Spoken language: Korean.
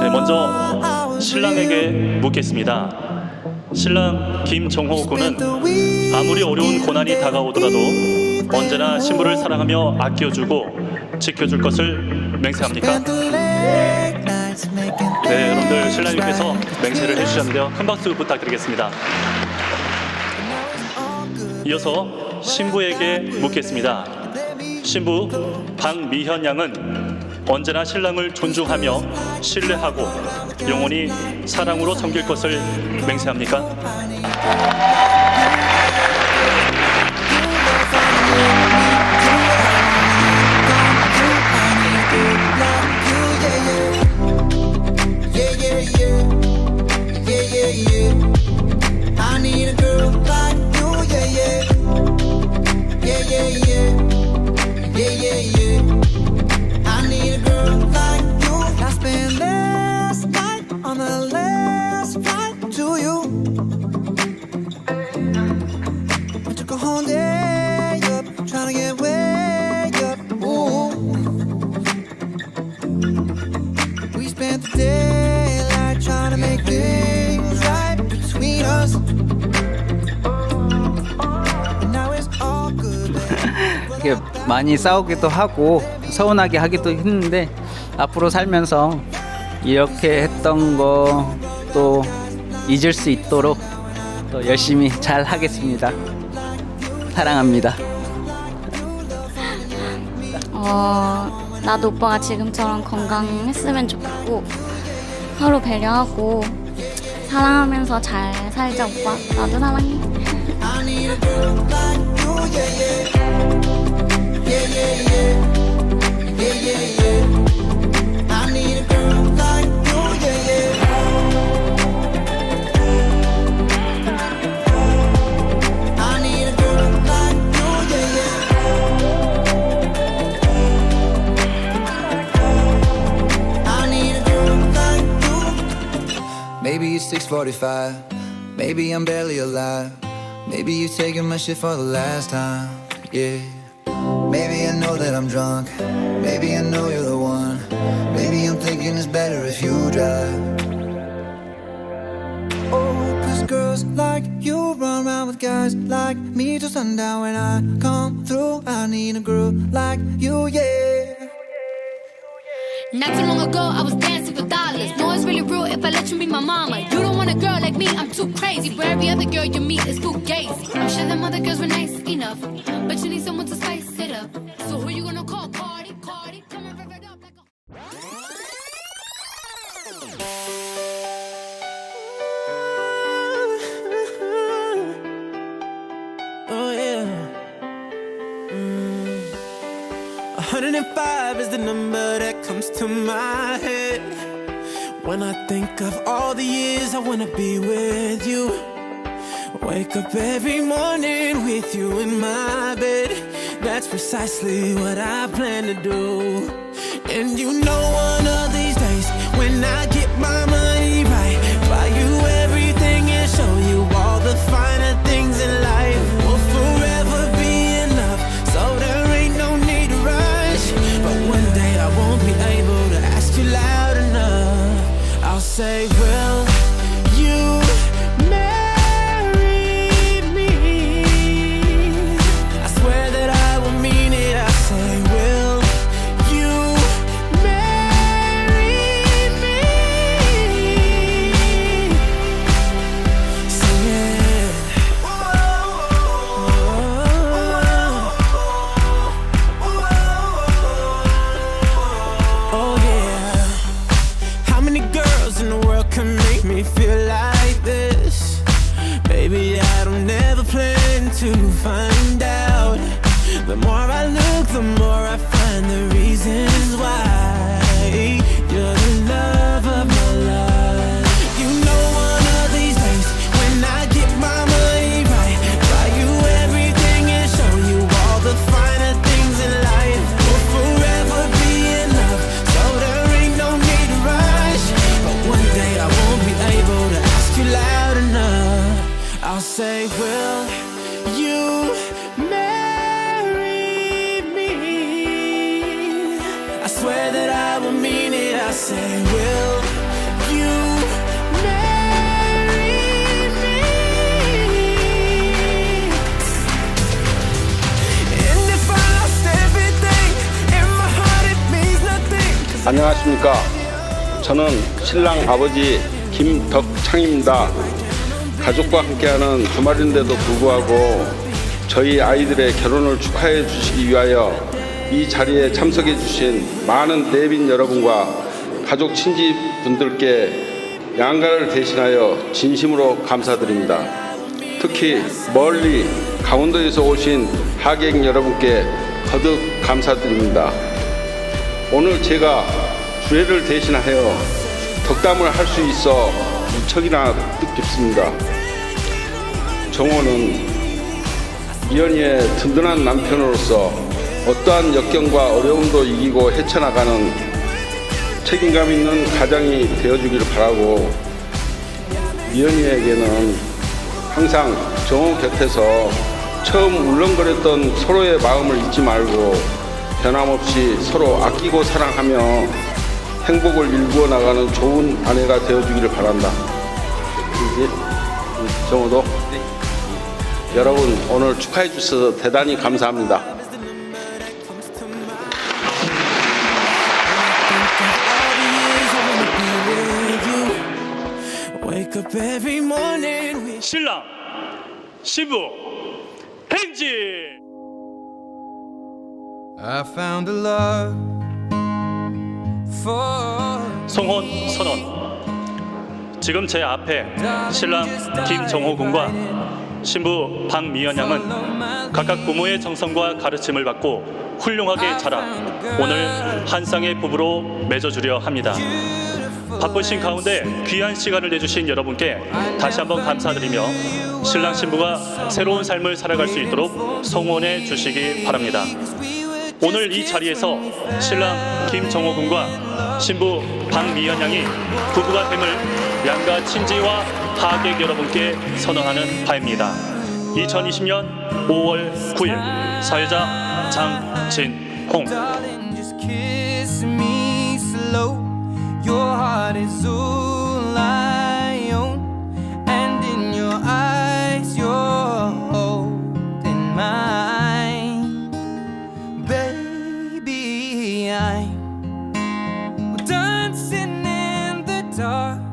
네, 먼저 신랑에게 묻겠습니다. 신랑 김정호 군은 아무리 어려운 고난이 다가오더라도 언제나 신부를 사랑하며 아껴주고 지켜줄 것을 맹세합니까? 네, 여러분들 신랑님께서. 맹세를 해주셨는데요. 큰 박수 부탁드리겠습니다. 이어서 신부에게 묻겠습니다. 신부 박미현 양은 언제나 신랑을 존중하며 신뢰하고 영원히 사랑으로 섬길 것을 맹세합니까? 이게 많이 싸우기도 하고 서운하게 하기도 했는데 앞으로 살면서 이렇게 했던 거 또 잊을 수 있도록 또 열심히 잘 하겠습니다. 사랑합니다. 어, 나도 오빠가 지금처럼 건강했으면 좋겠고 서로 배려하고 사랑하면서 잘 살자 오빠. 나도 사랑해. 6:45. Maybe I'm barely alive. Maybe you're taking my shit for the last time. Yeah. Maybe I know that I'm drunk. Maybe I know you're the one. Maybe I'm thinking it's better if you drive. Oh, cause girls like you run around with guys like me till sundown. When I come through, I need a girl like you, yeah. Not too long ago, I was dollars. No, it's really real if I let you be my mama. You don't want a girl like me, I'm too crazy. For every other girl you meet is fugazi. I'm sure them other girls were nice enough, but you need someone to spice it up. So who you gonna call? Cardi, Cardi, come and rev it up like a. Oh. Mm. 105 is the number that comes to my head when I think of all the years I wanna be with you. Wake up every morning with you in my bed. That's precisely what I plan to do. And you know, one of these days when I find out. The more I swear that I will say, will you marry me? And if I lost everything in my heart, it means nothing. 안녕하십니까. 저는 신랑 아버지 김덕창입니다. 가족과 함께하는 주말인데도 불구하고 저희 아이들의 결혼을 축하해 주시기 위하여 이 자리에 참석해 주신 많은 내빈 여러분과 가족 친지 분들께 양가를 대신하여 진심으로 감사드립니다. 특히 멀리 강원도에서 오신 하객 여러분께 거듭 감사드립니다. 오늘 제가 주례를 대신하여 덕담을 할 수 있어 무척이나 뜻깊습니다. 정호는 이연희의 든든한 남편으로서 어떠한 역경과 어려움도 이기고 헤쳐나가는 책임감 있는 가장이 되어주기를 바라고 이연희에게는 항상 정호 곁에서 처음 울렁거렸던 서로의 마음을 잊지 말고 변함없이 서로 아끼고 사랑하며 행복을 일구어 나가는 좋은 아내가 되어주기를 바란다. 이제 정호도 여러분 오늘 축하해 주셔서 대단히 감사합니다. 신랑 신부 행진. I found a love for 송혼 선언 지금 제 앞에 신랑 김정호 군과 신부 박미연 양은 각각 부모의 정성과 가르침을 받고 훌륭하게 자라 오늘 한 쌍의 부부로 맺어주려 합니다. 바쁘신 가운데 귀한 시간을 내주신 여러분께 다시 한번 감사드리며 신랑 신부가 새로운 삶을 살아갈 수 있도록 성원해 주시기 바랍니다. 오늘 이 자리에서 신랑 김정호 군과 신부 박미연 양이 부부가 됨을 양가 친지와 하객 여러분께 선언하는 바입니다. 2020년 5월 9일 사회자 장진홍 heart is all I own, and in your eyes, you're holding mine, baby. I'm dancing in the dark.